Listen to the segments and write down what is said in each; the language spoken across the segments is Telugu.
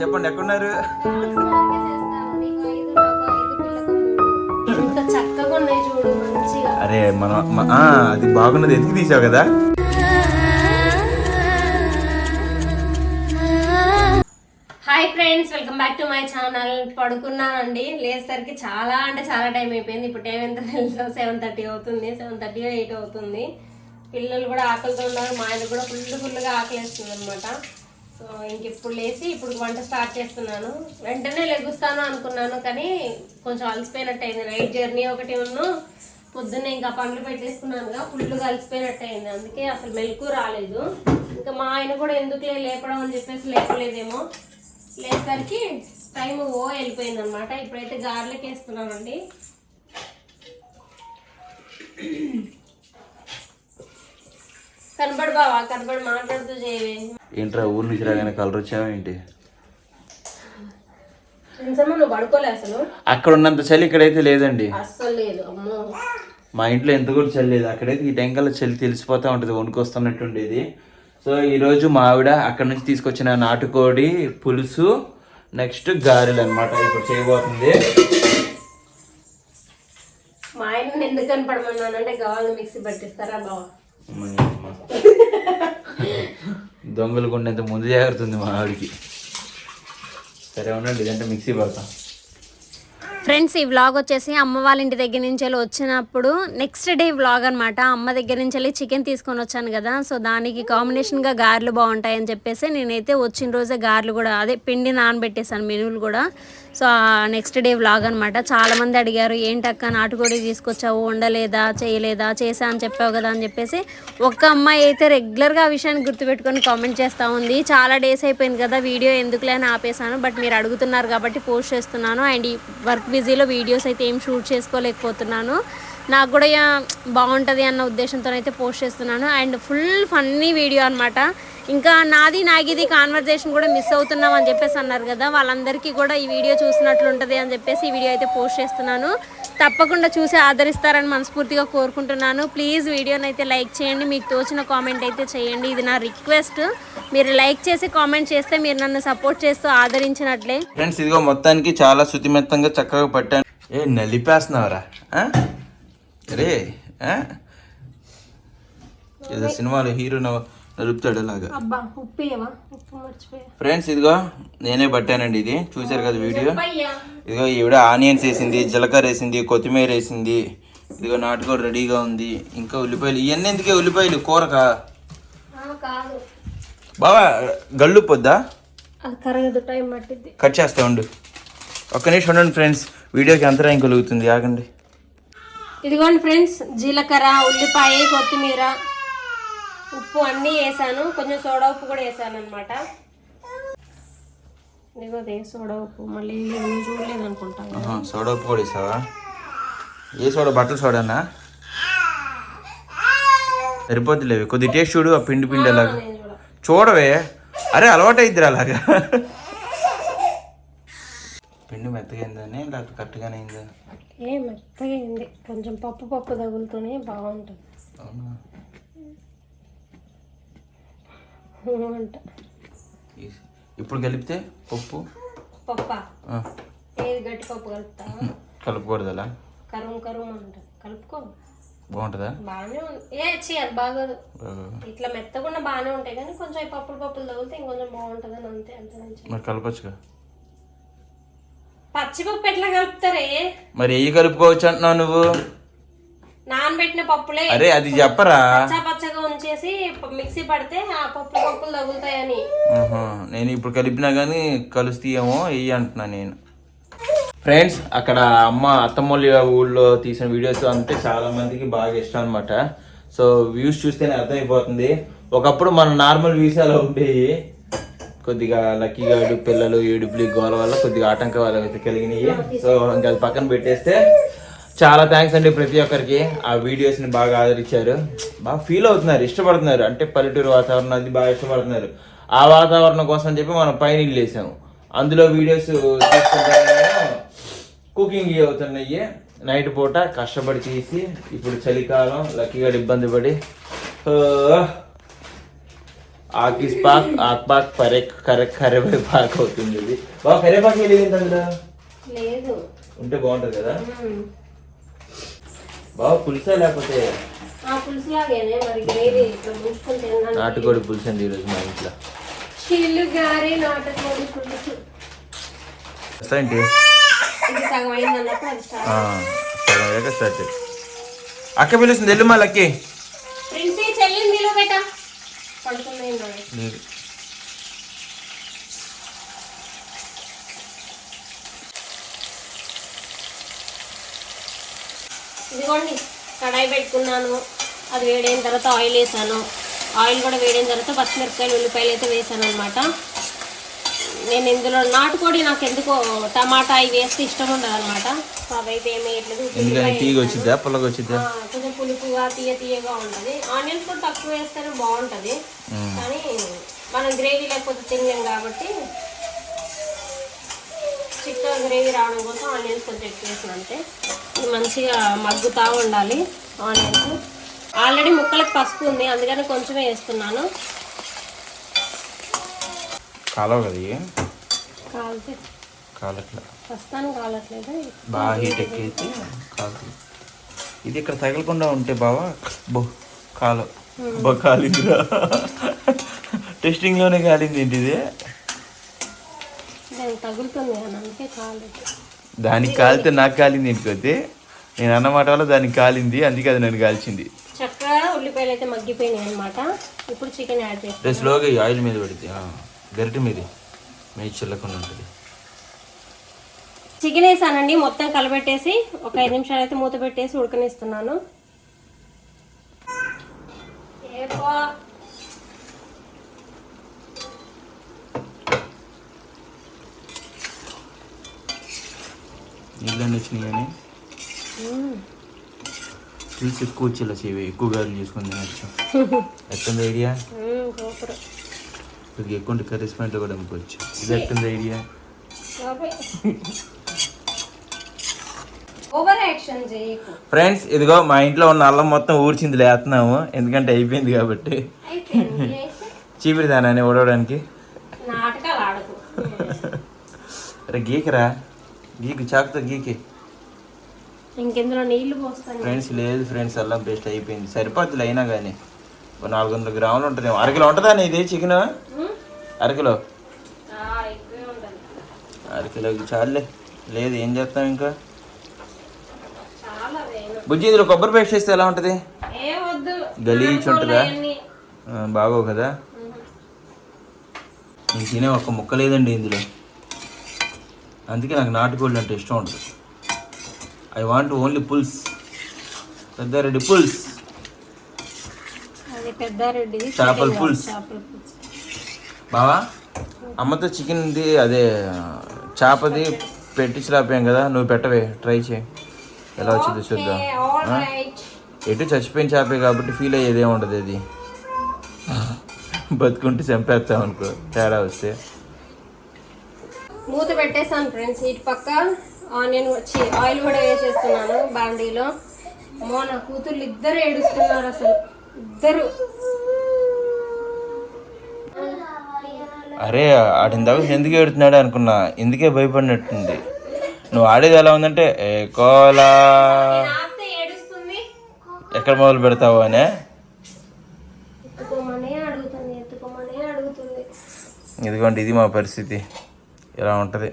చెప్పండి ఎక్కడున్నారు? అరే మనం అది బాగున్నది. ఎతికి తీసావు కదా? Hi friends welcome back to my channel పడుకున్నానండి. లేచేసరికి చాలా అంటే చాలా టైం అయిపోయింది. ఇప్పుడు టైం ఎంత తెలుసా? సెవెన్ థర్టీ అవుతుంది. సెవెన్ థర్టీ ఎయిట్ అవుతుంది. పిల్లలు కూడా ఆకలితో ఉన్నారు. మా ఆయన కూడా ఫుల్ ఫుల్గా ఆకలిస్తుంది అనమాట సో ఇంక ఇప్పుడు లేచి ఇప్పుడు వంట స్టార్ట్ చేస్తున్నాను. వెంటనే లెగుస్తాను అనుకున్నాను కానీ కొంచెం అలసిపోయినట్టు అయింది నైట్ జర్నీ ఒకటి ఉన్ను పొద్దున్నే ఇంకా పనులు పెట్టేసుకున్నానుగా ఫుల్ కలిసిపోయినట్టు అయింది అందుకే అసలు మెలకు రాలేదు. ఇంకా మా ఆయన కూడా ఎందుకులే లేపడం అని చెప్పేసి లేపలేదేమో. లేసరికి టైం ఓ వెళ్ళిపోయింది అనమాట ఇప్పుడైతే గార్లకి వేస్తున్నానండి కనబడు బావా కనబడి మాట్లాడుతూ చేయవే. ఏంట్రా ఊరు నుంచి రాగానే కలర్ వచ్చావా ఏంటి? నువ్వు పడుకోలే అసలు? అక్కడ ఉన్నంత చలి ఇక్కడైతే లేదండి. అస్సలు లేదు అమ్మో. మా ఇంట్లో ఎంత కూడా చలి లేదు. అక్కడైతే ఈ టెంకల్లో చలి తెలిసిపోతా ఉంటుంది వణుకొస్తున్నట్టు ఉండేది సో ఈరోజు మా ఆవిడ అక్కడ నుంచి తీసుకొచ్చిన నాటుకోడి పులుసు నెక్స్ట్ గారెలు అన్నమాట ఇప్పుడు చేయబోతుంది. మా ఆయన ఎందుకు కనపడమన్నానంటే కావాలి మిక్సీ పట్టిస్తారా బావా. దొంగలు కొండంత ముందు జాగ్రత్త ఉంది మా ఆవిడికి. సరే ఉండండి ఇదంటే మిక్సీ పడతాం. ఫ్రెండ్స్ ఈ వ్లాగ్ వచ్చేసి అమ్మ వాళ్ళ ఇంటి దగ్గర నుంచి వెళ్ళి వచ్చినప్పుడు నెక్స్ట్ డే వ్లాగ్ అనమాట అమ్మ దగ్గర నుంచి వెళ్ళి చికెన్ తీసుకొని వచ్చాను కదా. సో దానికి కాంబినేషన్గా గారెలు బాగుంటాయని చెప్పేసి నేనైతే వచ్చిన రోజే గారెలు కూడా అదే పిండి నానబెట్టేశాను మెనువులు కూడా. సో నెక్స్ట్ డే వ్లాగ్ అనమాట చాలామంది అడిగారు ఏంటక్క నాటుకోడి తీసుకొచ్చావు వండలేదా చేయలేదా చేసా అని చెప్పావు కదా అని చెప్పేసి ఒక్క అమ్మాయి అయితే రెగ్యులర్గా ఆ విషయాన్ని గుర్తుపెట్టుకొని కామెంట్ చేస్తూ ఉంది. చాలా డేస్ అయిపోయింది కదా వీడియో ఎందుకులే అని ఆపేసాను బట్ మీరు అడుగుతున్నారు కాబట్టి పోస్ట్ చేస్తున్నాను. అండ్ ఈ వర్క్ బిజీలో వీడియోస్ అయితే ఏం షూట్ చేసుకోలేకపోతున్నాను. నాకు కూడా బాగుంటుంది అన్న ఉద్దేశంతో అయితే పోస్ట్ చేస్తున్నాను. అండ్ ఫుల్ ఫన్నీ వీడియో అనమాట ఇంకా నాది నాగిది కాన్వర్జేషన్ కూడా మిస్ అవుతున్నాం అని చెప్పేసి అన్నారు కదా. వాళ్ళందరికీ కూడా ఈ వీడియో చూసినట్లు ఉంటుంది అని చెప్పేసి ఈ వీడియో అయితే పోస్ట్ చేస్తున్నాను. తప్పకుండా చూసి ఆదరిస్తారని మనస్ఫూర్తిగా కోరుకుంటున్నాను. ప్లీజ్ వీడియోని అయితే లైక్ చేయండి. మీకు తోచిన కామెంట్ అయితే చేయండి. ఇది నా రిక్వెస్ట్ మీరు లైక్ చేసి కామెంట్ చేస్తే మీరు నన్ను సపోర్ట్ చేస్తూ ఆదరించినట్లే. ఫ్రెండ్స్ ఇదిగో మొత్తానికి చాలా శుతిమెత్తంగా చక్కగా పట్టాను. ఏ నలిపేస్తున్నావరా? రే ఏదో సినిమాలో హీరో నవ్వు- నలుపుతాడు అలాగా ఫ్రెండ్స్ ఇదిగో నేనే పట్టానండి ఇది. చూశారు కదా వీడియో? ఇదిగో ఈవిడ ఆనియన్స్ వేసింది జీలకర్ర వేసింది కొత్తిమీర వేసింది. ఇదిగో నాటుకోడి రెడీగా ఉంది. ఇంకా ఉల్లిపాయలు. ఇవన్నీ ఎందుకే ఉల్లిపాయలు? కూరకా? బావా గళ్ళు పొద్దా? కట్ చేస్తా ఉండు. ఒక్క నిమిషం ఉండండి ఫ్రెండ్స్ వీడియోకి అంతరాయం కలుగుతుంది? ఆగండి. ఇదిగోండి ఫ్రెండ్స్ జీలకర్ర ఉల్లిపాయ కొత్తిమీర. ఉప్పు అన్నీ వేసాను. కొంచెం సోడా ఉప్పు కూడా వేసాను అనమాట ఇదిగోదే సోడా ఉప్పు. మళ్ళీ చూడలేదు అనుకుంటాను సోడా ఉప్పు కూడా వేసావా? ఏ సోడా? బట్టల సోడానా సరిపోతులేవి కొద్ది టేస్ట్ చూడు ఆ పిండి పిండి అలాగా. చూడవే. అరే అలవాటు అయిద్దిరా అలాగా. పిండి మెత్తగైందని లేకపోతే కరెక్ట్గానే అయిందా? ఏ మెత్తగా అయింది. కొంచెం పప్పు పప్పు తగులుతూనే బాగుంటుంది. అవునా? అంట ఇప్పుడు కలిపితే పప్పు? పప్ప? ఏది గట్టి పప్పు కలుపుతా కలపకూడదు అలా కరుము కరుము అంట. కలుపుకో. బాగుంటుందా? బాగానే ఏ చీ అది బాగోదు. ఇట్లా మెత్తకుండా బాగానే ఉంటాయి కానీ కొంచెం పప్పులు పప్పులు తగిలితే ఇంకొంచెం బాగుంటుంది అని అంతే అంతే మరి కలపచ్చుగా? పచ్చిపప్పు ఎట్లా కలుపుతారే? మరి ఎయ్యి కలుపుకోవచ్చు అంటున్నావు నువ్వు? నానబెట్టిన పప్పులే. అరే అది చెప్పరా? ఉంచేసి మిక్సీ పడితే ఆ పప్పు పప్పులు తగులుతాయని. నేను ఇప్పుడు కలిపినా కానీ కలుస్తాయేమో ఎయ్యి అంటున్నా నేను. ఫ్రెండ్స్ అక్కడ అమ్మ అత్తమ్మల్లి ఊళ్ళో తీసిన వీడియోస్ అంటే చాలా మందికి బాగా ఇష్టం అనమాట సో వ్యూస్ చూస్తేనే అర్థమైపోతుంది. ఒకప్పుడు మన నార్మల్ వ్యూస్ అలా ఉండేవి కొద్దిగా లక్కీ గాడు పిల్లలు ఏడుపులి గోల వల్ల కొద్దిగా ఆటంకాలు కలిగినాయి. సో ఇంకా అది పక్కన పెట్టేస్తే చాలా థ్యాంక్స్ అండి ప్రతి ఒక్కరికి. ఆ వీడియోస్ని బాగా ఆదరించారు. బాగా ఫీల్ అవుతున్నారు ఇష్టపడుతున్నారు. అంటే పల్లెటూరు వాతావరణం అది బాగా ఇష్టపడుతున్నారు. ఆ వాతావరణం కోసం అని చెప్పి మనం పైన ఇల్లు వేసాము అందులో వీడియోస్ కుకింగ్ అవుతున్నాయి. నైట్ పూట కష్టపడి తీసి ఇప్పుడు చలికాలం లక్కీగా ఇబ్బంది పడి ఆకిస్ పాక్ ఆక్ పాక్ పరే కరె కరివే పాక్ అవుతుంది. ఇది బాగా కరివేపాకు వెళ్ళింది అందులో? లేదు. ఉంటే బాగుంటది కదా? బాగా పులుసా లేకపోతే? నాటుకోడి పులుసు అండి ఈరోజు మా ఇంట్లో. ఏంటి సగం స్టార్ట్. అక్క పిలుస్తుంది వెళ్ళు మా లక్కి ప్రిన్సీ చెల్లిని నిలువ పెట్ట పడుతుంది లేదు. ఇదిగోండి కడాయి పెట్టుకున్నాను. అది వేడైన తర్వాత ఆయిల్ వేసాను. ఆయిల్ కూడా వేడైన తర్వాత పచ్చిమిరపకాయలు ఉల్లిపాయలు అయితే వేసాను అనమాట నేను ఇందులో నాటుకోడి నాకు ఎందుకో టమాటా ఇవి వేస్తే ఇష్టం ఉండదు అనమాట అవైతే ఏమి వేయట్లేదు. కొంచెం పులుపుగా తీయ తీయగా ఉంటుంది. ఆనియన్స్ కూడా తక్కువ వేస్తేనే బాగుంటుంది. కానీ మనం గ్రేవీ లేకపోతే తినలేం కాబట్టి గ్రేవీ రావడం కోసం ఆనియన్స్ కొంచెం ఎక్కువ వేసిన అంతే. ఇది మంచిగా మగ్గుతూ ఉండాలి ఆనియన్స్. ఆల్రెడీ ముక్కలకు పసుపు ఉంది అందుకని కొంచెమే వేస్తున్నాను. కాలవు కదా ఇవి? కాలితే కాలట్లా. ప్రస్తుతానికి కాలట్లేదు? బాగా హీట్ ఎక్కైతే ఇది ఇక్కడ తగలకుండా ఉంటే బావా బో కాలం. బో కాలిందిరా. టెస్టింగ్లోనే కాలింది ఏంటి ఇది తగులుతుంది అని అందుకే కాలేదు. దానికి కాలితే నాకు కాలింది ఏంటికొస్తే నేను అన్నమాట వల్ల దానికి కాలింది అందుకే అది నన్ను కాల్చింది. చక్కగా ఉల్లిపాయలు అయితే మగ్గిపోయినాయి అనమాట ఇప్పుడు చికెన్ యాడ్ చేస్తాను. స్లోగా ఈ ఆయిల్ మీద పెడితే గరిటె మీద. మీ చిల్లకుండా ఉంటుంది. చికెన్ వేసానండి మొత్తం కలబెట్టేసి ఒక ఐదు నిమిషాలు అయితే మూత పెట్టేసి ఉడకనిస్తున్నాను. నీళ్ళని వచ్చినాయి కానీ. పులుసు ఎక్కువ వచ్చేలా చేవి ఎక్కువ గాలి చేసుకొని తినచ్చు. ఎట్టుంది ఐడియా ఎక్కువ కర్రీస్ పాయింట్లో కూడా అమ్ముకోవచ్చు. ఇది ఎట్టుంది ఐడియా ఫ్రెండ్స్ ఇదిగో మా ఇంట్లో ఉన్న అల్లం మొత్తం ఊడ్చింది లేస్తున్నాము ఎందుకంటే అయిపోయింది కాబట్టి. అయిపోయింది అయితే చీపిరి దానాన్ని ఓడవడానికి నాటకాలు ఆడకు. అరే గీకరా. గీకి చాకుతో గీకి. ఇంకెందులో నీళ్ళు పోస్తాను ఫ్రెండ్స్ లేదు ఫ్రెండ్స్ అల్లం పేస్ట్ అయిపోయింది. సరిపోద్దులే అయినా కానీ ఒక నాలుగు వందల గ్రాములు ఉంటుంది. అరకిలో ఉంటుందా ఇది చికెన్? అరకిలో? అరకిలోకి చాలులే. లేదు ఏం చేస్తాం ఇంకా? చాలా బుజ్జి ఇందులో కొబ్బరి పేస్ట్ వేస్తే ఎలా ఉంటుంది? గలీజ్ ఉంటుందా? బాగోవు కదా? నేను తినే ఒక్క ముక్క లేదండి ఇందులో. అందుకే నాకు నాటుకోళ్ళు అంటే ఇష్టం ఉంటుంది I want only pulls Peddareddy pulls చేపల పులుసు. చేపల పులుసు బావా అమ్మతో చికెన్ది అదే చేపది పెట్టించలేకపోయాం కదా నువ్వు పెట్టవే ట్రై చేయి. ఎలా వచ్చిందో చూద్దాం. ఎటు చచ్చిపోయిన చేపే కాబట్టి ఫీల్ అయ్యేదే ఉండదు అది. బతుకుంటే చంపేస్తాం అనుకో తేడా వస్తే. మూత పెట్టేసాను ఫ్రెండ్స్. ఇటు పక్క ఆనియన్ వచ్చి ఆయిల్ కూడా వేసేస్తున్నాను బాండీలో. అమ్మో నా కూతుర్లు ఇద్దరు ఏడుస్తున్నారు అసలు. ఇద్దరు. అరే ఆడిన దాకా ఎందుకు ఏడుతున్నాడు అనుకున్నా. ఎందుకే భయపడినట్టుంది. నువ్వు ఆడేది ఎలా ఉందంటే ఏ కోలా. ఎక్కడ మొదలు పెడతావు అనే? ఇదిగోండి ఇది మా పరిస్థితి. ఇలా ఉంటుంది?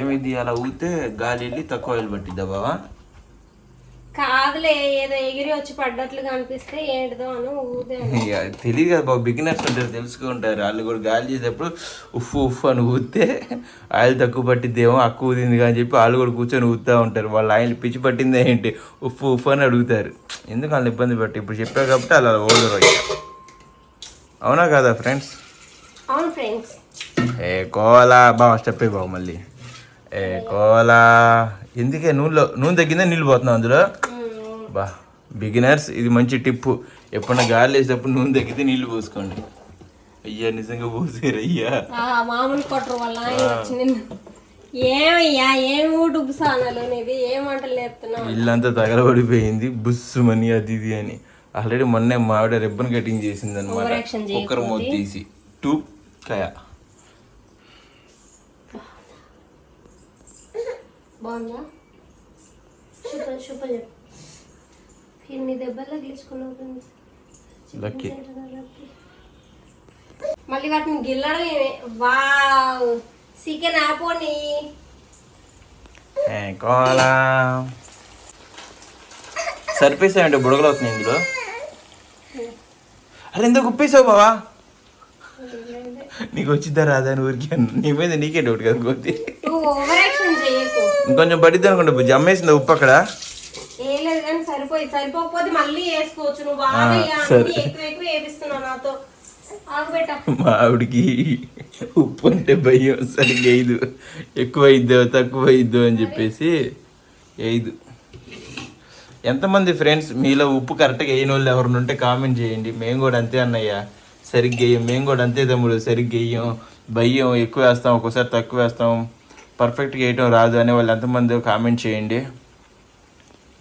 ఏమిది? అలా ఊగితే గాలి వెళ్ళి తక్కువ ఆయిల్ పట్టిద్దా బావా? కాదులే ఏదో ఎగిరి వచ్చి పడ్డట్లుగా అనిపిస్తే ఏంటిదో అని ఊదే తెలియదు కదా బాబు బిగినర్స్ ఉంటారు తెలుసుకుంటారు. వాళ్ళు కూడా గాలి చేసేటప్పుడు ఉఫ్ ఉఫ్ అని ఊస్తే ఆయిల్ తక్కువ పట్టిద్దేమో అక్కువ ఊదింది అని చెప్పి వాళ్ళు కూడా కూర్చొని ఊదుతూ ఉంటారు. వాళ్ళు ఆయిల్ పిచ్చి పట్టిందే ఏంటి? ఉఫ్ ఉఫ్ అని అడుగుతారు. ఎందుకు వాళ్ళు ఇబ్బంది పెట్టి ఇప్పుడు చెప్పావు కాబట్టి అలా ఓడరు. అవునా కదా ఫ్రెండ్స్ అవును ఫ్రెండ్స్ ఏ కోలా బావ స్టెప్ బాబు మళ్ళీ. ఏ కోలా ఎందుకే? నూనెలో నూనె తగ్గిందా నీళ్ళు పోతున్నావు అందులో? బా బిగినర్స్ ఇది మంచి టిప్పు ఎప్పుడన్నా గాలి వేసేటప్పుడు నూనె తగ్గితే నీళ్ళు పోసుకోండి. అయ్యా నిజంగా పోసారు అయ్యా. మామూలు కొట్టరు వల్ల ఏమయ్యా ఏం యూట్యూబ్ ఛానల్ ఇది ఏం వంటలు నేర్పుతున్నావు ఇల్లంతా తగలబడిపోయింది. బుస్సు మని అది ఇది అని. ఆల్రెడీ మొన్నే మా ఆవిడ రిబ్బన్ కటింగ్ చేసింది అనమాట కుక్కర్ మూత తీసి. టూ కయ. లక్కీ మళ్ళీ వాటిని గిల్లడం వావ్! చికెన్ ఆపోని. కోలా. సరిపేసాయంటే బుడగలు అవుతున్నాయి ఇందులో. అరే ఎందుకు ఉప్పేసావు బావా? నీకు వచ్చిద్దా రాదా అని ఊరికే అన్నా. నీ మీద నీకే డౌట్ కదా కొద్ది. ఇంకొంచెం పడిద్ది అనుకుంటా బుజ్జి. అమ్మేసిందా ఉప్పు అక్కడ? ఏ లేదు కానీ సరిపోయి సరిపోకపోతే మళ్ళీ వేసుకోవచ్చు. నువ్వు బాగా ఆ, ఇక సరే. అన్ని ఎక్కువ ఎక్కువ వేపిస్తున్నావు నాతో. ఆగుబెట్ట మా ఆవిడకి ఉప్పు అంటే భయం. సరిగ్గా వేయదు ఎక్కువ అయిద్దో తక్కువ అయిద్దో అని చెప్పేసి వేయదు ఎంతమంది ఫ్రెండ్స్ మీలో ఉప్పు కరెక్ట్గా వేయని వాళ్ళు ఎవరిని ఉంటే కామెంట్ చేయండి. మేము కూడా అంతే అన్నయ్య. సరిగ్గా వేయం. మేము కూడా అంతే తమ్ముడు. సరిగ్గా వేయం. భయం ఎక్కువ వేస్తాం. ఒక్కోసారి తక్కువ వేస్తాం. పర్ఫెక్ట్గా వేయటం రాదు అనే వాళ్ళు ఎంతమంది కామెంట్ చేయండి.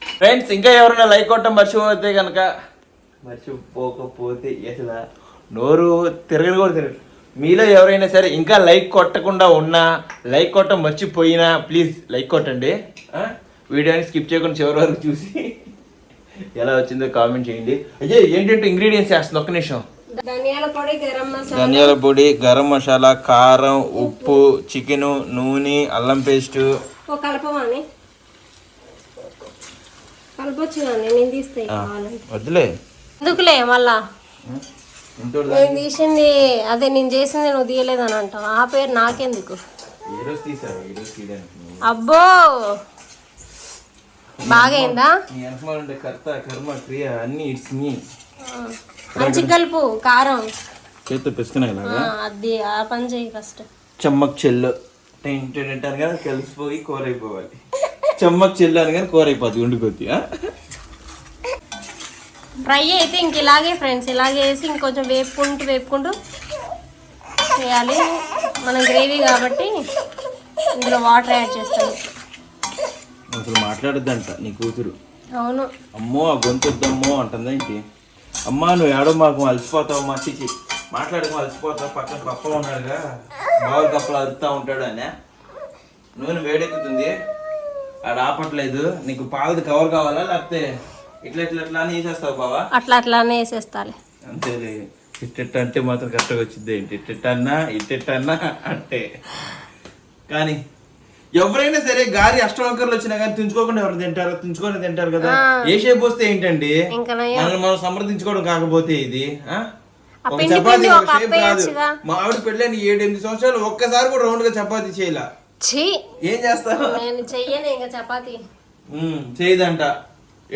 ఫ్రెండ్స్ ఇంకా ఎవరైనా లైక్ కొట్టడం మర్చిపోతే కనుక మర్చిపోకపోతే అసలు నోరు తిరగదు కూడా తిరగదు మీలో ఎవరైనా సరే ఇంకా లైక్ కొట్టకుండా ఉన్నా లైక్ కొట్టడం మర్చిపోయినా ప్లీజ్ లైక్ కొట్టండి? వీడియోని స్కిప్ చేయకుండా చివరి వరకు చూసి ఎలా వచ్చిందో కామెంట్ చేయండి. అయ్యే ఏంటంటే ఇంగ్రీడియంట్స్ వేస్తుంది ఒక్క నిమిషం. ధనియాల పొడి గరం మసాలా. ధనియాల పొడి గరం మసాలా కారం ఉప్పు చికెను నూనె అల్లం పేస్ట్. వద్దులే. ఎందుకులే మళ్ళా? నేను తీసింది అదే నేను చేసింది నువ్వు తీయలేదని అంటావు. ఆ పేరు నాకెందుకు? అబ్బో! బాగైందా? ఉండే కర్త కర్మ క్రియ అన్ని ఇట్స్ మీ. మంచి కలుపు కారం. చేత్తో పిసుకునే అది ఆ పని చేయి ఫస్ట్. చెమ్మక్ చెల్లు. టెంట్ అనగానే కలిసిపోయి కూర అయిపోవాలి చెమ్మక్ చెల్లు అనగానే కూర అయిపోద్ది ఉండి కొద్ది ఫ్రై అయితే ఇంక ఇలాగే ఫ్రెండ్స్ ఇలాగే వేసి ఇంకొంచెం వేపుకుంటూ వేపుకుంటూ చేయాలి. మనం గ్రేవీ కాబట్టి ఇందులో వాటర్ యాడ్ చేస్తాను. అసలు మాట్లాడద్దంట నీ కూతురు. అవును. అమ్మో ఆ గొంతుద్దమ్మో అంటుందా ఏంటి? అమ్మా నువ్వు ఏడో మాకు అలసిపోతావు మా చిచి మాట్లాడక అలసిపోతావు పక్కన పప్ప ఉన్నాడుగా. బావులు కప్పలు అరుతా ఉంటాడు అని నూనె వేడెక్కుతుంది. ఆడ ఆపట్లేదు. నీకు పాలది కవర్ కావాలా లేకపోతే ఇట్లా ఇట్లా ఇట్లా అని వేసేస్తావు బావా? అట్లా అట్లానే వేసేస్తాలి. అంతేలే. ఇట్టెట్ట అంటే మాత్రం కరెక్ట్గా వచ్చింది ఏంటి? ఇట్టెట్టన్నా ఇట్టెట్టన్నా అంటే. కానీ ఎవరైనా సరే గారి అష్టవంకర్లు వచ్చినా కానీ తుంచుకోకుండా ఎవరు తింటారు? తుంచుకొని తింటారు కదా. ఏ షేప్ వస్తే ఏంటండి? మనల్ని మనం సమర్థించుకోవడం కాకపోతే ఇది ఒక చపాతీ ఒక షేప్ అప్పేయచ్చుగా. మా ఆవిడ పెళ్ళని ఏడు ఎనిమిది సంవత్సరాలు ఒక్కసారి కూడా రౌండ్గా చపాతీ చేయలా. ఏం చేస్తావు? నేను చెయ్యను ఇంకా చపాతి. చేయదంట.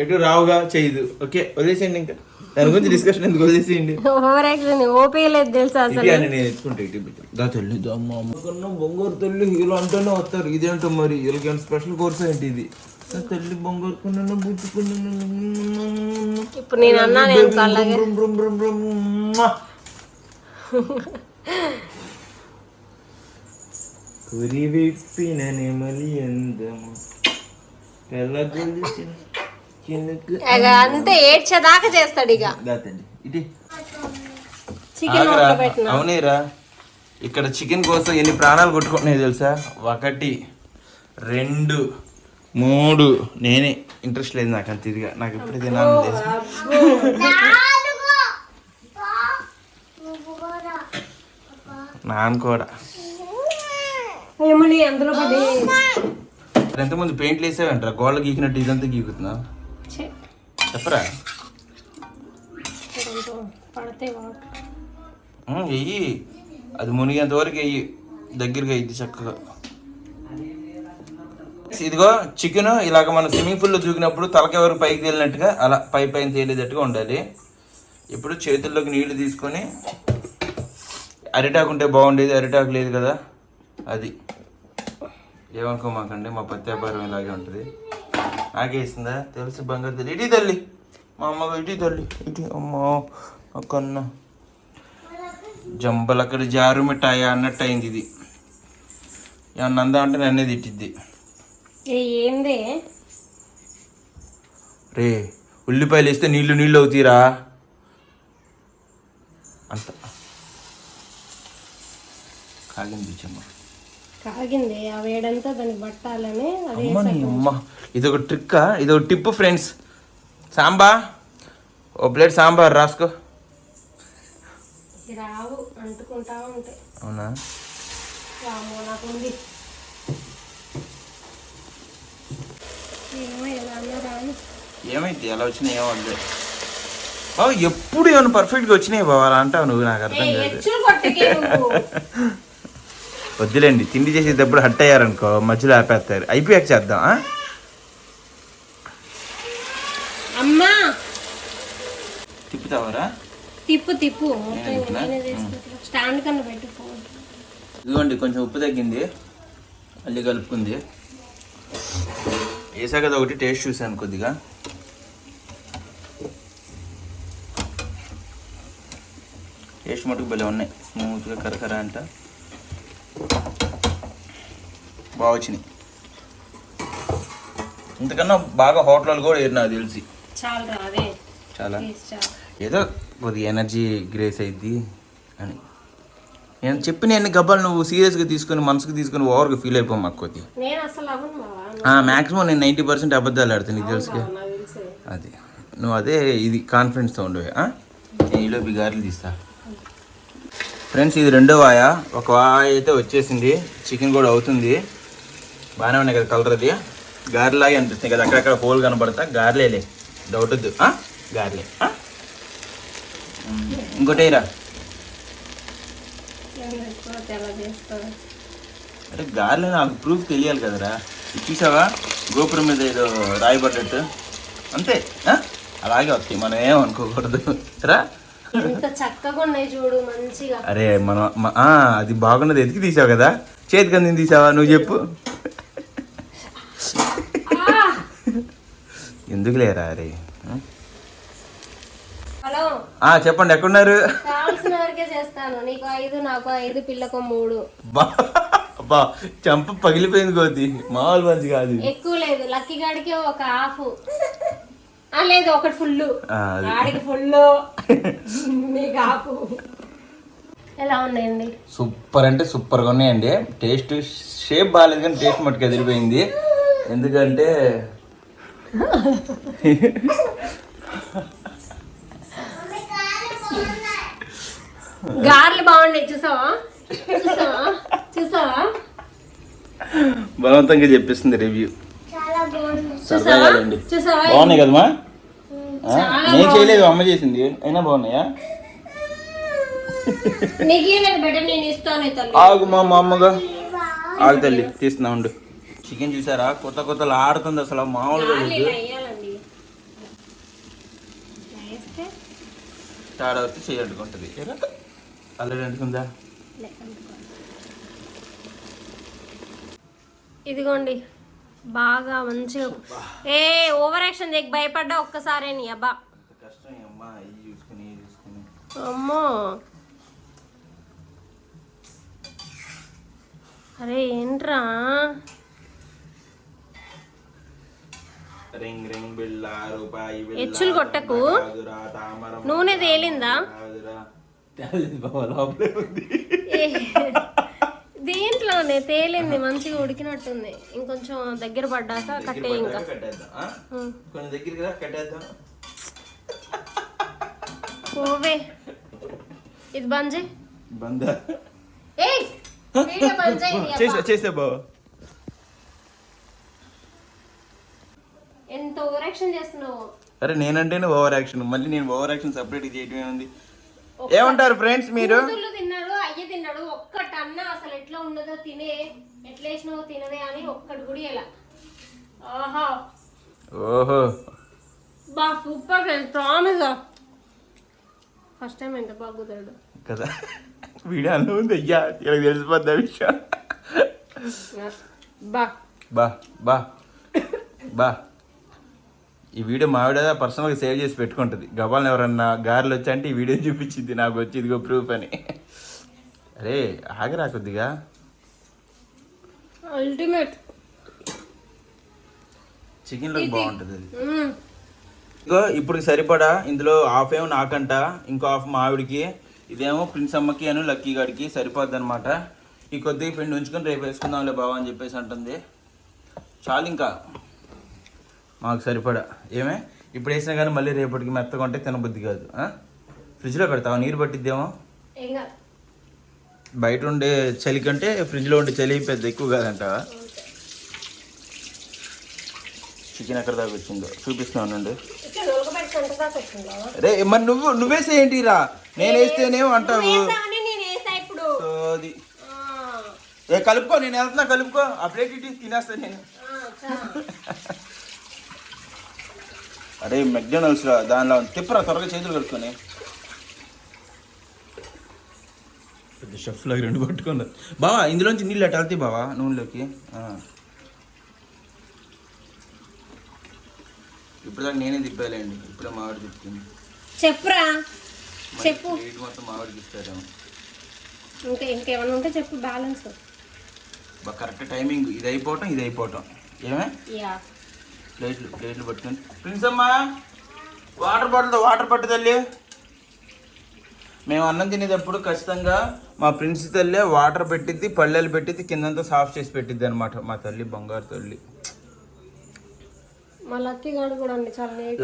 ఎటు రావుగా చేయదు. ఓకే వదిలేసేయండి ఇంకా. దాని గురించి డిస్కషన్ ఎందుకు వదిలేసేయండి? ఓవర్ యాక్షన్ ఓపిక లేదు తెలుసా అసలు? ఇది అని నేను ఎత్తుకుంటా ఇటు ఇటు. దా తల్లి దా అమ్మ అమ్మ. కన్నా బొంగోరు తల్లి హీరో అంటూనే వస్తారు. ఇదేంటో మరి? వీళ్ళకి స్పెషల్ కోర్స్ ఏంటి ఇది? నా తల్లి బొంగోరు కన్నా బుట్టుకున్నాను ఇప్పుడు నేను అన్నా నేను కళ్ళగా కురి విప్పిన నెమలి అందము. ఇక అంతే. ఏడ్చేదాకా చేస్తాడు ఇక. చికెన్ అవునేరా. ఇక్కడ చికెన్ కోసం ఎన్ని ప్రాణాలు కొట్టుకుంటున్నాయి తెలుసా? ఒకటి రెండు మూడు. నేనే ఇంట్రెస్ట్ లేదు నాకు అంత ఇదిగా. నాకు ఎప్పుడు తినాలని తెలుసు. నాన్న కూడా. ఎంతమంది పెయింట్లు వేసావంటారా? గోళ్ళ గీకినట్టు ఇదంతా గీకుతున్నా ఛీ, చెప్పరా? వెయ్యి. అది మునిగేంత వరకు వెయ్యి. దగ్గరగా అయ్యిద్ది చక్కగా. ఇదిగో చికెన్ ఇలాగ మనం స్విమ్మింగ్ పూల్లో దూకినప్పుడు తలక ఎవరు పైకి తేలినట్టుగా అలా పై పైన తేలేటట్టుగా ఉండాలి. ఇప్పుడు చేతుల్లోకి నీళ్ళు తీసుకొని అరిటాకు ఉంటే బాగుండేది అరిటాకు లేదు కదా. అది. ఏమనుకోమాకండి మా పత్యాపారం ఇలాగే ఉంటుంది. నాకేసిందా తెలుసు బంగారు తల్లి ఇటీ తల్లి మా అమ్మగా ఇటీ తల్లి ఇటీ అమ్మో అక్కన్న జంబలక్కడి జారు మిఠాయి అన్నట్టు అయింది ఇది ఏమన్నా అందా అంటే నన్నే తిట్టిద్ది ఏంది రే ఉల్లిపాయలు వేస్తే నీళ్ళు నీళ్ళు అవుతీరా అంత కాగింది చెమ్మ కాగింది. ఆ వేడంతా దానికి పట్టాలని అమ్మ. ఇదొక ట్రిక్ ఇదొక టిప్ ఫ్రెండ్స్. సాంబా? ఓ ప్లేట్ సాంబార్ రాసుకో. ఇది రావు. అంటుకుంటా ఉంటాయి అవునా? వామో నాకు ఉంది ఏమో ఎలా వచ్చినాయి ఏమవుతుంది బాబు ఎప్పుడు ఏమైనా పర్ఫెక్ట్గా వచ్చినాయి బాబు అలా అంటావు నువ్వు నాకు అర్థం కాదు. వద్దులేండి తిండి చేసేటప్పుడు హట్ అయ్యారనుకో మధ్యలో ఆపేస్తారు అయిపోయాక చేద్దాం? అమ్మా! తిప్పుతావరా? తిప్పు తిప్పు. స్టాండ్ కన్నా పెట్టు ఇదిగోండి కొంచెం ఉప్పు తగ్గింది. మళ్ళీ కలుపుకుంది. వేసాక ఒకటి టేస్ట్ చూశాను కొద్దిగా. టేస్ట్ మటుకు భలే ఉన్నాయి. స్మూత్గా కరకర అంట. బాగా వచ్చినాయి ఇంతకన్నా బాగా హోటల్ కూడా ఏరు నాకు తెలిసి. చాలు. ఏదో కొద్దిగా ఎనర్జీ గ్రేస్ అయింది అని. నేను చెప్పిన ఎన్ని గబ్బాలు నువ్వు సీరియస్గా తీసుకొని మనసుకు తీసుకొని ఓవర్గా ఫీల్ అయిపో మాకు కొద్ది నేను అసలు అవ్వను బావా మ్యాక్సిమం నేను నైంటీ పర్సెంట్ అబద్ధాలు ఆడుతాను నీకు తెలుసుగా. తెలుసు. అది. నువ్వు అదే ఇది కాన్ఫిడెన్స్తో ఉండవే? నేను ఈలోపు గారెలు తీస్తా. ఫ్రెండ్స్ ఇది రెండో వాయ. ఒక వాయ అయితే వచ్చేసింది. చికెన్ కూడా అవుతుంది. బాగానే ఉన్నాయి కదా కలర్ అది. గారెలాగే అనిపిస్తుంది కదా అక్కడక్కడ హోల్ కనబడతా. గారెలేలే డౌట్ వద్దు. ఆ? గారెలే? ఉమ్, ఇంకోటి చేస్తాను అంటే గారెలు నాకు ప్రూఫ్ తెలియాలి కదరా. చూసావా? గోపురం మీద ఏదో రాయబడ్డట్టు. అంతే? అలాగే వస్తాయి. మనం ఏమనుకోకూడదు రా. అరే మనం అది బాగున్నది. ఎతికి తీసావు కదా. చేతికి అందింది తీసావా? నువ్వు చెప్పు. ఎందుకు లేరా అరే? హలో. ఆ, చెప్పండి ఎక్కడున్నారు? కావాల్సిన వరకే చేస్తాను. నీకు ఐదు నాకు ఐదు పిల్లకు మూడు. అబ్బా చంప పగిలిపోయింది కోతి. మామూలు మంచి కాదు. ఎక్కువ లేదు. లక్కీ గాడికి ఒక హాఫ్. లేదు ఒకటి ఫుల్. ఆడికి ఫుల్ నీకు హాఫ్. ఎలా ఉన్నాయండి? సూపర్ అంటే సూపర్గా ఉన్నాయండి. టేస్ట్ షేప్ బాగాలేదు కానీ టేస్ట్ మట్టుకు ఎదిరిపోయింది. ఎందుకంటే గార్లు బాగున్నాయి చూసావా? చూసావా? చూసావా? బలవంతంగా చెప్పిస్తుంది రివ్యూ బాగున్నాయి కదమ్మా? నేను చేయలేదు అమ్మ చేసింది. అయినా బాగున్నాయా? నీకు ఇవ్వలేదు బెటర్ నేను ఇస్తాను తల్లి. ఆగు మా మా అమ్మగా. ఆగు తల్లి తీస్తున్నా ఉండు. చికెన్ చూసారా? కొత్త కొత్తలు ఆడుతుంది అసలు మామూలుగా తేడా అంటుకుందా? ఇదిగోండి. బాగా మంచిగా ఏ ఓవర్ యాక్షన్ చేయకు భయపడ్డా ఒక్కసారే నీ అబ్బా. అమ్మో. అరే ఏంట్రా? ఎచ్చులు కొట్టకు. నూనె తేలిందా? దీంట్లోనే తేలింది మంచిగా ఉడికినట్టుంది. ఇంకొంచెం దగ్గర పడ్డాక కట్టే ఇంకా. కొంచెం దగ్గరికి రా కట్టేద్దాం. ఓవే ఇది బంద్. చేయి బంద చేసా అబ్బా. చేసా బావ ఎంత ఓవర్ యాక్షన్ చేస్తున్నావు? అరే నేనంటేనే ఓవర్ యాక్షన్ మళ్ళీ నేను ఓవర్ యాక్షన్ సపరేట్ చేయటమే ఉంది ఏమంటారు ఫ్రెండ్స్ మీరు? తిన్నాడు అయ్య తిన్నాడు. ఒక్కటన్న అసలు ఎట్లా ఉన్నదో తినే ఎట్లా వేసినావో తినదే అని ఒక్కటి కూడా ఇలా. ఆహా. ఓహో. బా super friend promise first time ఎంత బాగా కుదరడు కదా. వీడియో అన్న ఉంది అయ్యా. ఇలా తెలిసిపోద్ది విషయం. బా. బా బా. బా. ఈ వీడియో మావిడ పర్సనల్గా సేవ్ చేసి పెట్టుకుంటుంది. గబాలను ఎవరన్నా గారెలు వచ్చా అంటే ఈ వీడియో చూపించింది నాకు వచ్చి ఇదిగో ప్రూఫ్ అని. అరే ఆగరా కొద్దిగా. అల్టిమేట్ చికెన్లో బాగుంటుంది అది. ఇగో ఇప్పుడు సరిపడా ఇందులో హాఫ్ ఏమో నాకంట ఇంకో హాఫ్ మావిడికి ఇదేమో ప్రిన్స్ అమ్మకి అను లక్కీ గాడికి సరిపోద్ది అనమాట ఈ కొద్దిగా పిండి ఉంచుకొని రేపు వేసుకుందాంలే బావ అని చెప్పేసి అంటుంది. చాలు ఇంకా. మాకు సరిపడా. ఏమే? ఇప్పుడు వేసినా కానీ మళ్ళీ రేపటికి మెత్తగా ఉంటే తినబుద్ధి కాదు? ఫ్రిడ్జ్లో పెడతావా? నీరు పట్టిద్దేమో? బయట ఉండే చలి కంటే ఫ్రిడ్జ్లో ఉండే చలి పెద్ద ఎక్కువ కాదంటావా చికెన్ ఎక్కడ దాకా వచ్చిందో? చూపిస్తున్నాను అండి ఇట్లా ఉడకబెట్టి ఎంత దాకా వచ్చిందా? రే మరి నువ్వు నువ్వేసే ఏంటిరా నేను వేస్తేనేమో అంటావు. అది ఏ కలుపుకో నేను వెళ్తున్నా కలుపుకో. ఆ ప్లేట్ ఇటు తినేస్తా నేను. అరే మెక్డోనల్డ్స్ రా దానిలో తిప్పరా త్వరగా చేతులు కడుక్కొని. పెద్ద షెఫ్ లాగా రెండు పట్టుకున్నారు. బావా ఇందులోంచి నీళ్ళు అటు వెళ్తాయి బావా? నూనెలోకి. ఇప్పుడు దాకా నేనే తిప్పాలండి ఇప్పుడే మామిడి తిప్పుతుంది చెప్పురా చెప్పు. మొత్తం మామిడికి ఇస్తారేమో. ఇంకా ఇంకేమైనా ఉంటే చెప్పు బ్యాలెన్స్. కరెక్ట్ టైమింగ్ ఇది అయిపోవటం ఇది అయిపోవటం. ఏమే? యా. ప్లేట్లు ప్లేట్లు పట్టుకొని. ప్రిన్స్ అమ్మా వాటర్ బాటిల్తో వాటర్ పట్టు తల్లి. మేము అన్నం తినేటప్పుడు ఖచ్చితంగా మా ప్రిన్స్ తల్లి వాటర్ పెట్టిద్ది పళ్ళెలు పెట్టిద్ది కిందంతా సాఫ్ చేసి పెట్టిద్ది అనమాట మా తల్లి బంగారు తల్లి.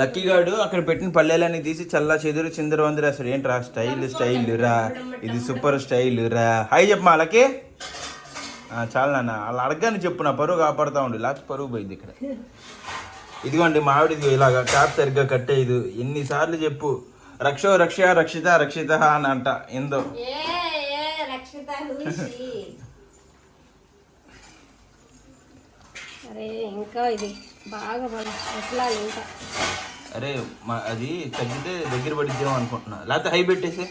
లక్కీ గాడు అక్కడ పెట్టిన పల్లెలన్నీ తీసి చల్లా చెదురు చిందరు వందరు అసలు ఏంట్రా? స్టైల్ స్టైల్ రా. ఇది సూపర్ స్టైల్ రా. హాయ్ చెప్పమా లక్కీ. చాలు నాన్న. అలా అడగని చెప్పు నా పరువు కాపాడుతా ఉండు. లేకపోతే పరువు పోయింది ఇక్కడ. ఇదిగోండి మామిడి ఇదిగో ఇలాగా ట్యాప్ సరిగ్గా కట్టేది ఎన్నిసార్లు చెప్పు. రక్షో రక్ష రక్షిత రక్షిత అని అంట. ఎందో. అరే ఇంకా ఇది బాగా పడు అసలు ఇంకా. అరే మా అది తగ్గితే దగ్గర పడిద్దేమో అనుకుంటున్నా. లేకపోతే హై పెట్టేసి.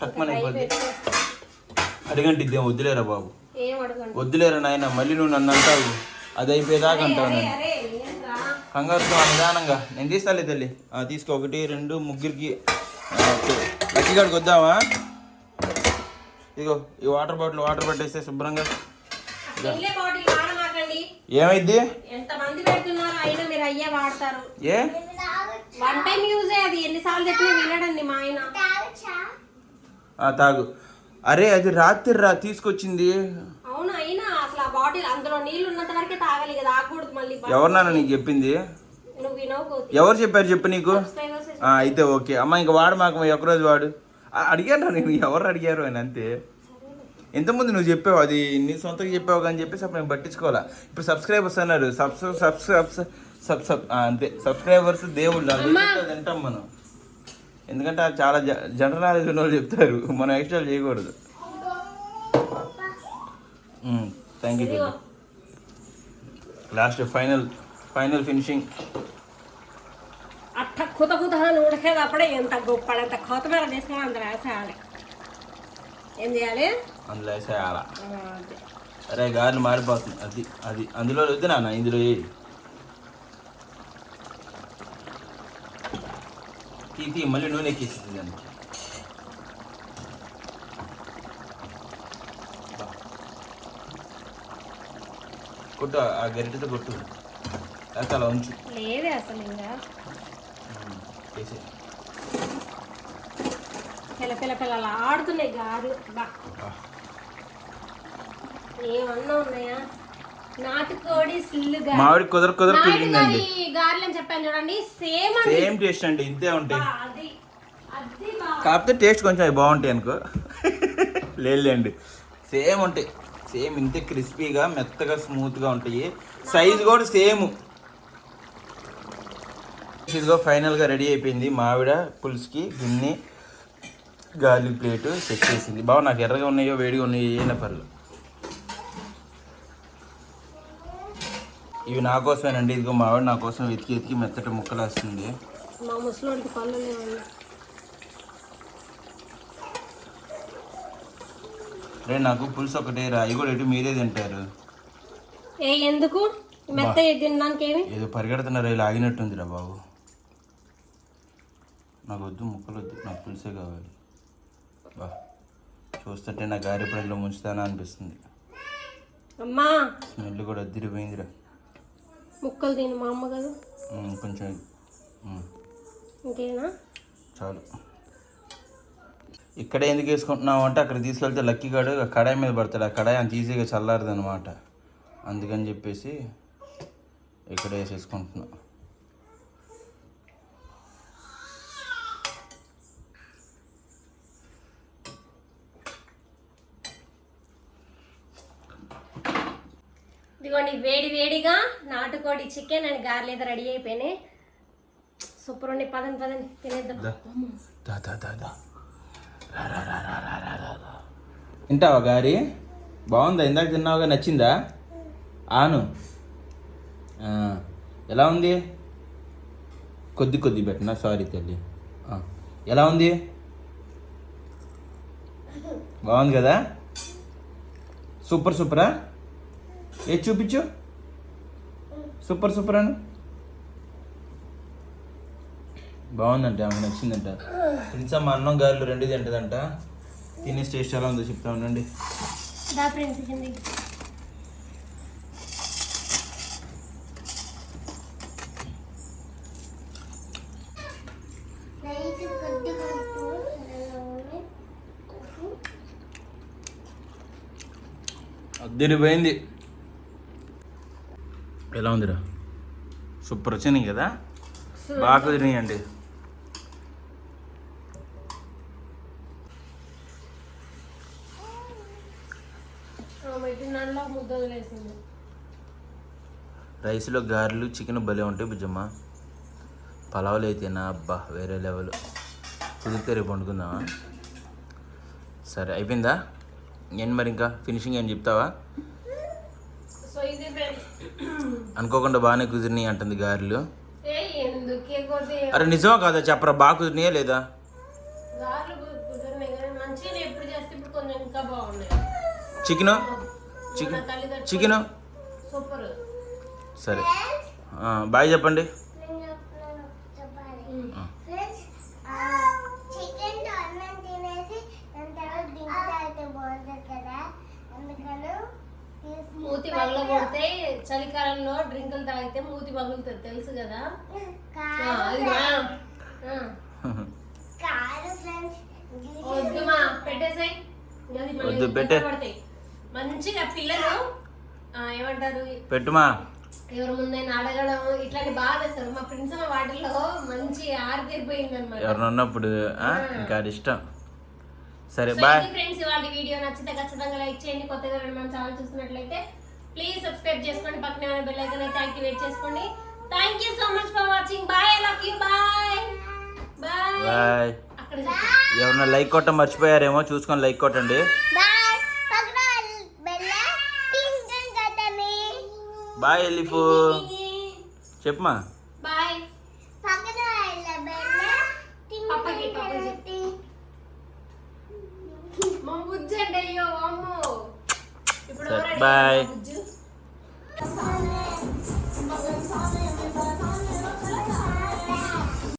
తక్కువ అయిపోద్ది. అడిగంటిద్దేమో వద్దులేరా బాబు. వద్దులేరా నాయన మళ్ళీ నువ్వు నన్ను అంటావు. అది అయిపోయేదాకా అంటావు ఏంట్రా కంగారుతో నిదానంగా. నేను తీస్తాలే తల్లి. తీసుకో ఒకటి రెండు ముగ్గురికి. లక్కీ కాడికి వద్దామా? ఇదిగో ఈ వాటర్ బాటిల్ వాటర్ పట్టేస్తే శుభ్రంగా. స్టీల్ బాటిల్ వాడమాకండి. ఏమైద్ది? ఎంత మంది పెడుతున్నారు? అయినా మీరు అయ్యే వాడతారు. ఏ? వన్ టైం యూజే అది. ఎన్నిసార్లు చెప్పినా వినడండి మా ఆయన. ఆ, తాగు. అరే అది రాత్రి రా తీసుకొచ్చింది. అవును అయినా అసలు ఆ బాటిల్ అందులో నీళ్ళు ఉన్నంత వరకే తాగాలి కదా ఆగకూడదు మళ్ళీ ఎవరినాన్న నీకు చెప్పింది? నువ్వు ఎవరు చెప్పారు చెప్పు నీకు? ఆ, అయితే ఓకే. అమ్మ ఇంకా వాడు మాకు ఒకరోజు వాడు. ఆ, అడిగాను నేను ఎవరు అడిగారు అని అంతే. ఎంతమంది నువ్వు చెప్పావు అది నీ సొంతంగా చెప్పావు కానీ చెప్పేసి అప్పుడు నేను పట్టించుకోవాలా. ఇప్పుడు సబ్స్క్రైబర్స్ అన్నారు సబ్ సబ్ సబ్ సబ్ అంతే. సబ్స్క్రైబర్స్ దేవుళ్ళు అది వింటాం మనం. ఎందుకంటే అది చాలా జనరల్ నాలెడ్జ్ ఉన్న వాళ్ళు చెప్తారు. మనం ఎక్స్ట్రా చేయకూడదు. Thank you last final final finishing అట్ట కుత కుత అప్పుడే ఎంత గొప్పడంత కొత్తిమీర తీసుకుని అంత వేసేయాలి. ఏం చేయాలి? అందులో వేసేయాలా. అరే గారెలు మారిపోతుంది అది అది అందులో వద్దు నాన్న ఇందులో వేయి తీ తీ మళ్ళీ నూనె ఎక్కేసింది దానికి. కొట్టు ఆ గరిటెతో కొట్టు. లేకపోతే అలా ఉంచు. లేదే అసలు ఇంకా. వేసే పిల్ల పిల్ల పిల్లలు ఆడుతున్నాయి గారు. బా. ఏమన్నా ఉన్నాయా? నాటుకోడి సిల్లుగా. మామిడి కుదర కుదర తిరిగిందండి నాటుకోడి గారెలు అని చెప్పాను చూడండి. సేమ్ టేస్ట్ అండి ఇంతే ఉంటాయి కాకపోతే టేస్ట్ కొంచెం అవి బాగుంటాయి అనుకో. లేదులేండి. సేమ్ ఉంటాయి. సేమ్ ఇంతే క్రిస్పీగా మెత్తగా స్మూత్గా ఉంటాయి. సైజ్ కూడా సేమ్. ఇదిగో ఫైనల్గా రెడీ అయిపోయింది మావిడ పులుసుకి గిన్నె గార్లిక్ ప్లేటు సెట్ చేసింది. బాగా నాకు ఎర్రగా ఉన్నాయో వేడిగా ఉన్నాయో ఏమైనా పర్లేదు ఇవి నా కోసమేనండి. ఇదిగో మావిడ నా కోసం వెతికి వెతికి మెత్తటి ముక్కలు వస్తుంది మా ముసలోడికి పళ్ళు లేవండి. రే నాకు పులుసు ఒకటే రా. అవి కూడా ఎటు మీరే తింటారు? ఏ ఎందుకు? మెత్త తినడానికి ఏమి? ఏదో పరిగెడుతున్నారు. ఇలా ఆగినట్టుందిరా బాబు. నాకు వద్దు ముక్కలు వద్దు. నాకు పులుసే కావాలి. బా. చూస్తుంటే నా గారి పడిలో ముంచుతానా అనిపిస్తుంది. అమ్మా! స్మెల్ కూడా అద్దరిపోయిందిరా. ముక్కలు తిను మా అమ్మ కదా. కొంచెం ఇంకేనా? చాలు. ఇక్కడ ఎందుకు వేసుకుంటున్నావు అంటే అక్కడ తీసుకెళ్తే లక్కీ గాడు ఆ కడాయి మీద పడతాడు. ఆ కడాయి అంత ఈజీగా చల్లారదు అనమాట అందుకని చెప్పేసి ఇక్కడ వేసేసుకుంటున్నా ఇదిగోండి వేడి వేడిగా నాటుకోడి చికెన్ అండ్ గార్లేదు రెడీ అయిపోయినాయి. సూపర్ ఉండి పదండి పదండి. తినేద్దాం. తింటావా గారి? బాగుందా? ఇందాక తిన్నావుగా నచ్చిందా? ఆను. ఎలా ఉంది? కొద్ది కొద్ది పెట్టినా? సారీ తల్లి. ఎలా ఉంది? బాగుంది కదా? సూపర్ సూపరా? ఏ చూపించు. సూపర్ సూపర్ అను బాగుందంట ఆమెకు నచ్చిందంట. ప్రిన్స్ అమ్మ అన్నం గారెలు రెండు తింటదంట తినేసి టేస్ట్ ఎలా ఉందో చెప్తా ఉండండి. అద్దరిపోయింది. ఎలా ఉందిరా? సూపర్ వచ్చినాయి కదా? బాగా కుదిరినాయండి. రైస్లో గారెలు చికెన్ భలే ఉంటాయి బుజ్జమ్మ. పలావులు అయితేనా? అబ్బా వేరే లెవెల్ కుదిరితే రేపు వండుకుందామా సరే అయిపోయిందా? నేను మరి ఇంకా? ఫినిషింగ్ ఏం చెప్తావా? అనుకోకుండా బాగానే కుదిరినాయి అంటుంది గారెలు. అరే నిజమా కాదా? చెప్పరా బాగా కుదిరినాయా లేదా? చికెను? Chicken chicken? సూపర్. సరే. ఆ, బాయ్ చెప్పండి. మూతి పగల కొడితే చలికాలంలో డ్రింకులు తాగితే మూతి పగులుతుంది తెలుసు కదా? వద్దు మా పెట్టేసాయి. వద్దు, పెట్టే. మంచిగా పిల్లలు ఏమంటారు? పెట్టుమా. ఎవరి ముందైనా అడగడం ఇట్లాంటి బాగా చేస్తారు. మా ఫ్రెండ్స్ వాటిల్లో మంచి ఆరితేరిపోయింది అనమాట ఎవరిని ఉన్నప్పుడు ఆ, ఇంకా ఇష్టం. సరే బాయ్. ఫ్రెండ్స్ ఇవాళ వీడియో నచ్చితే ఖచ్చితంగా లైక్ చేయండి. కొత్తగా మన ఛానల్ చూస్తున్నట్లయితే ప్లీజ్ సబ్స్క్రైబ్ చేసుకోండి పక్కనే ఉన్న బెల్ ఐకాన్ అయితే యాక్టివేట్ చేసుకోండి. Thank you so much for watching bye I love you bye bye bye అక్కడ చెప్పు ఎవరన్నా లైక్ కొట్టడం మర్చిపోయారేమో చూసుకొని లైక్ కొట్టండి. బాయ్ ఎలిఫు చెప్పుమా బాయ్ మా బుజ్జి అంటే అయ్యో అమ్మో బాయ్ Bye.